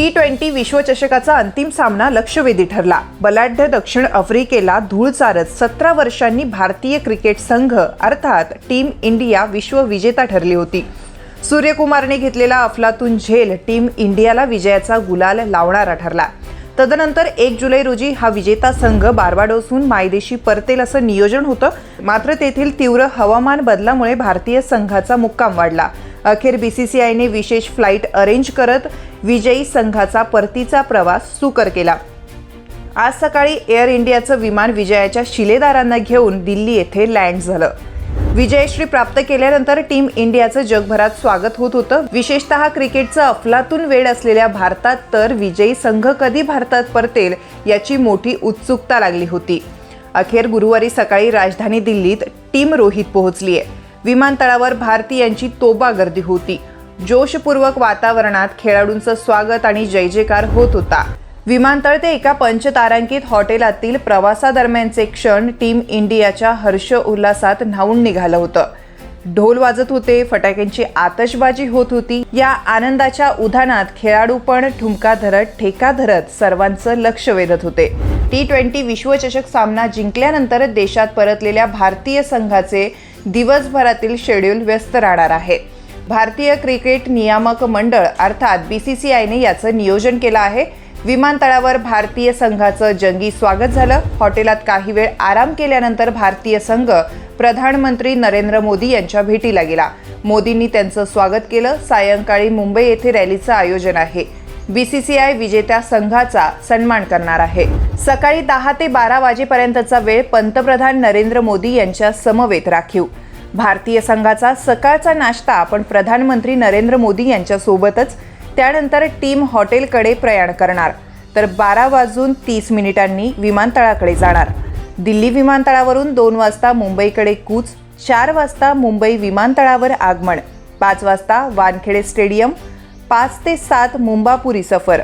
T twenty विश्वचषकाचा अंतिम सामना लक्षवेधी ठरला. बलाढ्य दक्षिण आफ्रिकेला धूळ चारत सतरा वर्षांनी भारतीय क्रिकेट संघ अर्थात टीम इंडिया विश्वविजेता ठरली होती. सूर्यकुमारने घेतलेला अफलातून झेल टीम इंडियाला विजयाचा गुलाल लावणारा ठरला. तदनंतर एक जुलै रोजी हा विजेता संघ बारबाडोसहून मायदेशी परतेल असं नियोजन होतं. मात्र तेथील तीव्र हवामान बदलामुळे भारतीय संघाचा मुक्काम वाढला. अखेर बी सी सी आयने विशेष फ्लाईट अरेंज करत विजयी संघाचा परतीचा प्रवास सुकर केला. आज सकाळी एअर इंडियाचं विमान विजयाच्या शिलेदारांना घेऊन दिल्ली येथे लँड झालं. विजयश्री प्राप्त केल्यानंतर टीम इंडियाचं जगभरात स्वागत होत होतं. विशेषतः क्रिकेटचं अफलातून वेळ असलेल्या भारतात तर विजयी संघ कधी भारतात परतेल याची मोठी उत्सुकता लागली होती. अखेर गुरुवारी सकाळी राजधानी दिल्लीत टीम रोहित पोहोचली आहे विमानतळावर भारतीयांची तोबा गर्दी होती. जोशपूर्वक वातावरणात खेळाडूंचं स्वागत आणि जय जयकार होत होता. विमानतळ ते एका पंचतारांकित हॉटेलातील प्रवासादरम्यानचे क्षण टीम इंडियाच्या हर्ष उल्हासात न्हावून निघालं होतं. ढोल वाजत होते फटाक्यांची आतषबाजी होत होती. या आनंदाच्या उधाणात खेळाडू पण ठुमका धरत ठेका धरत सर्वांचं लक्ष वेधत होते. टी ट्वेंटी विश्वचषक सामना जिंकल्यानंतर देशात परतलेल्या भारतीय संघाचे दिवसभरातील शेड्यूल व्यस्त राहणार आहे. भारतीय क्रिकेट नियामक मंडळ अर्थात बी सी सी आयने याचं नियोजन केलं आहे. विमानतळावर भारतीय संघाचं जंगी स्वागत झालं. हॉटेलात काही वेळ आराम केल्यानंतर भारतीय संघ प्रधानमंत्री नरेंद्र मोदी यांच्या भेटीला गेला. मोदींनी त्यांचं स्वागत केलं. सायंकाळी मुंबई येथे रॅलीचं आयोजन आहे. बीसीसीआय विजेत्या संघाचा सन्मान करणार आहे. सकाळी दहा ते बारा वाजेपर्यंतचा वेळ पंतप्रधान नरेंद्र मोदी यांच्या समवेत राखीव. भारतीय संघाचा सकाळचा नाश्ता आपण प्रधानमंत्री नरेंद्र मोदी यांच्यासोबतच त्यानंतर टीम हॉटेलकडे प्रयाण करणार. तर बारा वाजून तीस मिनिटांनी विमानतळाकडे जाणार. दिल्ली विमानतळावरून दोन वाजता मुंबईकडे कूच चार वाजता मुंबई विमानतळावर आगमन पाच वाजता वानखेडे स्टेडियम पाच ते सात मुंबापुरी सफर.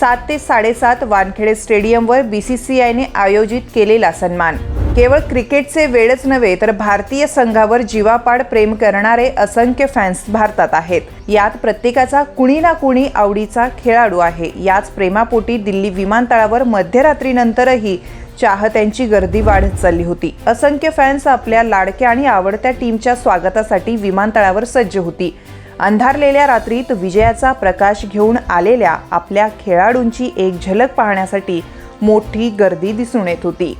सात ते साडेसात वानखेडे स्टेडियमवर बी सी सी आयने आयोजित केलेला सन्मान. केवळ क्रिकेटचे वेळच नव्हे तर भारतीय संघावर जीवापाड प्रेम करणारे असंख्य फॅन्स भारतात आहेत. यात प्रत्येकाचा कुणी ना कुणी आवडीचा खेळाडू आहे. याच प्रेमापोटी दिल्ली विमानतळावर मध्यरात्रीनंतरही चाहत्यांची गर्दी वाढत चालली होती. असंख्य फॅन्स आपल्या लाडक्या आणि आवडत्या टीमच्या स्वागतासाठी विमानतळावर सज्ज होती. अंधारलेल्या रात्रीत विजयाचा प्रकाश घेऊन आलेल्या आपल्या खेळाडूंची एक झलक पाहण्यासाठी मोठी गर्दी दिसून येत होती.